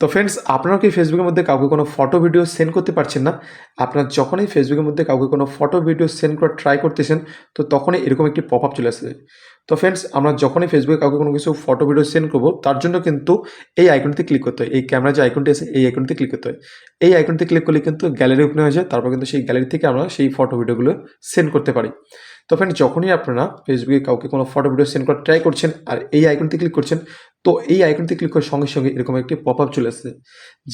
তো ফ্রেন্ডস আপনারা কি ফেসবুকের মধ্যে কাউকে কোনো ফটো ভিডিও সেন্ড করতে পারছেন না? আপনার যখনই ফেসবুকের মধ্যে কাউকে কোনো ফটো ভিডিও সেন্ড করার ট্রাই করতেছেন, তো তখনই এরকম একটি পপ আপ চলে আসে তো ফ্রেন্ডস আমরা যখনই ফেসবুকে কাউকে কোনো কিছু ফটো ভিডিও সেন্ড করব, তার জন্য কিন্তু এই আইকনটিতে ক্লিক করতে হয়। এই ক্যামেরা যে আইকনটি আছে, এই আইকনটিতে ক্লিক করতে হয়। এই আইকনটিতে ক্লিক করলে কিন্তু গ্যালারি ওপেন হয়ে যায়, তারপর কিন্তু সেই গ্যালারি থেকে আমরা সেই ফটো ভিডিওগুলো সেন্ড করতে পারি। তো ফ্রেন্ড যখনই আপনারা ফেসবুকে কাউকে কোনো ফটো ভিডিও সেন্ড করার ট্রাই করছেন, আর এই আইকনটি ক্লিক করছেন তো এই আইকনটি ক্লিক করার সঙ্গে সঙ্গে এরকম একটি পপ আপ চলে আসছে,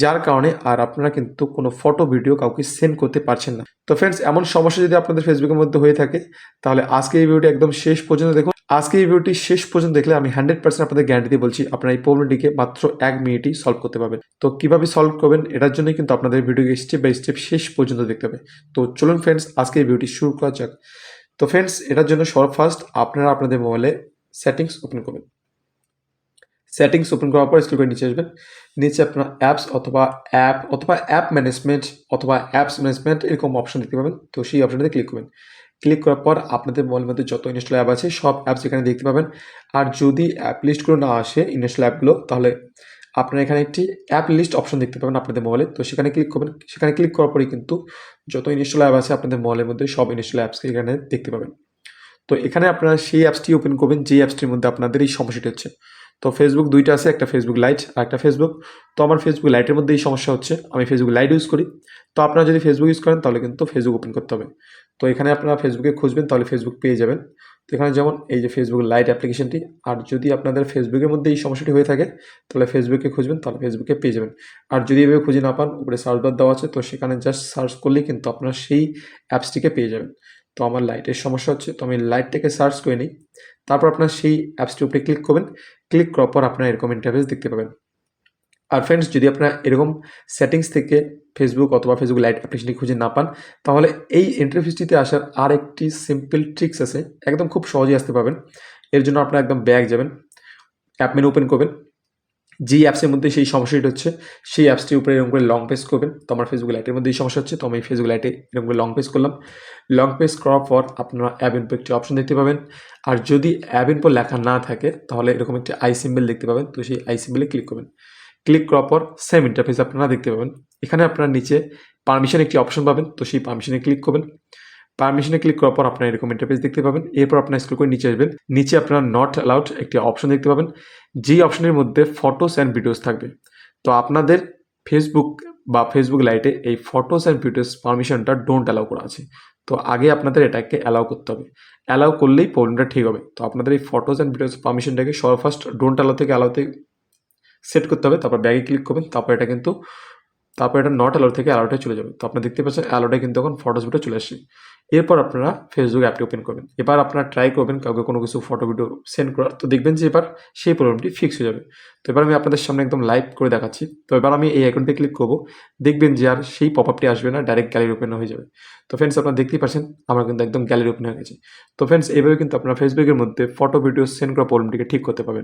যার কারণে আর আপনারা কিন্তু কোনো ফটো ভিডিও কাউকে সেন্ড করতে পারছেন না। তো ফ্রেন্ডস এমন সমস্যা যদি আপনাদের ফেসবুকের মধ্যে হয়ে থাকে, তাহলে আজকে এই ভিডিওটি একদম শেষ পর্যন্ত দেখুন। আজকে এই ভিডিওটি শেষ পর্যন্ত দেখলে আমি হান্ড্রেড পার্সেন্ট আপনাদের গ্যারান্টি দিয়ে বলছি, আপনারা এই প্রবলেমটিকে মাত্র এক মিনিটই সলভ করতে পারবেন। তো কীভাবে সলভ করবেন, এটার জন্যই কিন্তু আপনাদের ভিডিওকে স্টেপ বাই স্টেপ শেষ পর্যন্ত দেখতে হবে। তো চলুন ফ্রেন্ডস আজকে এই ভিডিওটি শুরু করা যাক। তো ফ্রেন্ডস এটার জন্য সর্ব ফার্স্ট আপনারা আপনাদের মোবাইলে সেটিংস ওপেন করবেন। সেটিংস ওপেন করার পর স্ক্রল করে নিচে আসবেন। নিচে আপনার অ্যাপস অথবা অ্যাপ অথবা অ্যাপ ম্যানেজমেন্ট অথবা অ্যাপস ম্যানেজমেন্ট এরকম অপশন দেখতে পাবেন। তো সেই অপশনটাতে ক্লিক করবেন। ক্লিক করার পর আপনাদের মোবাইলের মধ্যে যত ইনস্টল অ্যাপ আছে, সব অ্যাপস এখানে দেখতে পাবেন। আর যদি অ্যাপ লিস্টগুলো না আসে ইনস্টল অ্যাপগুলো তাহলে আপনারা এখানে একটি অ্যাপ লিস্ট অপশন দেখতে পাবেন আপনাদের মোবাইলে তো সেখানে ক্লিক করবেন। সেখানে ক্লিক করার পরেই কিন্তু যত ইনস্টল অ্যাপ আছে, আপনাদের মোবাইলের মধ্যে সব ইনস্টল অ্যাপসকে এখানে দেখতে পাবেন। তো এখানে আপনারা সেই অ্যাপসটি ওপেন করবেন যে অ্যাপসটির মধ্যে আপনাদের এই সমস্যাটি হচ্ছে। তো ফেসবুক দুইটা আছে, একটা ফেসবুক লাইট আর একটা ফেসবুক তো আমার ফেসবুক লাইটের মধ্যে এই সমস্যা হচ্ছে, আমি ফেসবুক লাইট ইউজ করি। তো আপনারা যদি ফেসবুক ইউজ করেন, তাহলে কিন্তু ফেসবুক ওপেন করতে হবে। তো এখানে আপনারা ফেসবুকে খুঁজবেন, তাহলে ফেসবুক পেয়ে যাবেন। তো এখানে যেমন এই যে ফেসবুক লাইট অ্যাপ্লিকেশনটি আর যদি আপনাদের ফেসবুকের মধ্যে এই সমস্যাটি হয়ে থাকে, তাহলে ফেসবুকে খুঁজবেন, তাহলে ফেসবুকে পেয়ে যাবেন। আর যদি এভাবে খুঁজে না পান, উপরে সার্চ বার দেওয়া আছে, তো সেখানে জাস্ট সার্চ করলেই কিন্তু আপনারা সেই অ্যাপসটিকে পেয়ে যাবেন। তো আমার লাইটের সমস্যা হচ্ছে, তো আমি লাইটটাকে সার্চ করে নিই। তারপর আপনার সেই অ্যাপসটির উপরে ক্লিক করবেন। ক্লিক করার পর আপনারা এরকম ইন্টারফেস দেখতে পাবেন। আর ফ্রেন্ডস যদি আপনারা এরকম সেটিংস থেকে ফেসবুক অথবা ফেসবুক লাইট অ্যাপ্লিকেশনটি খুঁজে না পান, তাহলে এই ইন্টারফেসটিতে আসার আর একটি সিম্পল ট্রিক্স আছে। একদম খুব সহজেই আসতে পারবেন। এর জন্য আপনারা একদম ব্যাগ যাবেন। অ্যাপ মেনু ওপেন করবেন। যেই অ্যাপসের মধ্যে সেই সমস্যাটি হচ্ছে, সেই অ্যাপসটির উপরে এরকম করে লং পেস করবেন। তো আমার ফেসবুক লাইটের মধ্যে এই সমস্যা হচ্ছে, তো আমি ফেসবুক লাইটে এরকম করে লং পেস করলাম। লং পেস করার পর আপনারা অ্যাপ ইনপো একটি অপশন দেখতে পাবেন। আর যদি অ্যাপ ইনপো লেখা না থাকে, তাহলে এরকম একটি আই সিম্বল দেখতে পাবেন। তো সেই আই সিম্বলে ক্লিক করবেন। ক্লিক করার পর সেম ইন্টারফেস আপনারা দেখতে পাবেন। এখানে আপনারা নিচে পারমিশন একটি অপশন পাবেন। তো সেই পারমিশনে ক্লিক করবেন। পারমিশনে ক্লিক করার পর আপনারা এরকম ইন্টারফেস দেখতে পাবেন। এরপর আপনার স্ক্রল করে নিচে আসবেন। নিচে আপনার নট অ্যালাউড একটি অপশন দেখতে পাবেন। যেই অপশনের মধ্যে ফটোস অ্যান্ড ভিডিওস থাকবে। তো আপনাদের ফেসবুক বা ফেসবুক লাইটে এই ফটোস অ্যান্ড ভিডিওস পারমিশনটা ডোন্ট অ্যালাউ করা আছে। তো আগে আপনাদের এটাকে অ্যালাউ করতে হবে। অ্যালাউ করলেই প্রবলেমটা ঠিক হবে। তো আপনাদের এই ফটোস অ্যান্ড ভিডিওস পারমিশনটাকে সবার ফার্স্ট ডোন্ট অ্যালাউ থেকে অ্যালাউতে সেট করতে হবে। তারপর ব্যাগে ক্লিক করবেন। তারপর এটা কিন্তু তারপর এটা নট অ্যালাউ থেকে অ্যালাউটে চলে যাবে। তো আপনারা দেখতে পাচ্ছেন অ্যালাউটে কিন্তু এখন ফটোস ভিডিও চলে আসছে। এরপর আপনারা ফেসবুক অ্যাপটি ওপেন করবেন। এবার আপনারা ট্রাই করবেন কাউকে কোনো কিছু ফটো ভিডিও সেন্ড করার। তো দেখবেন যে এবার সেই প্রবলেমটি ফিক্স হয়ে যাবে। তো এবার আমি আপনাদের সামনে একদম লাইভ করে দেখাচ্ছি। তো এবার আমি এই অ্যাকাউন্টে ক্লিক করব। দেখবেন যে আর সেই পপ আপটি আসবে না ডাইরেক্ট গ্যালারি ওপেন হয়ে যাবে। তো ফ্রেন্ডস আপনারা দেখতেই পাচ্ছেন আমার কিন্তু একদম গ্যালারি ওপেন হয়ে গেছে। তো ফ্রেন্ডস এইভাবে কিন্তু আপনারা ফেসবুকের মধ্যে ফটো ভিডিও সেন্ড করা প্রবলেমটিকে ঠিক করতে পারবেন।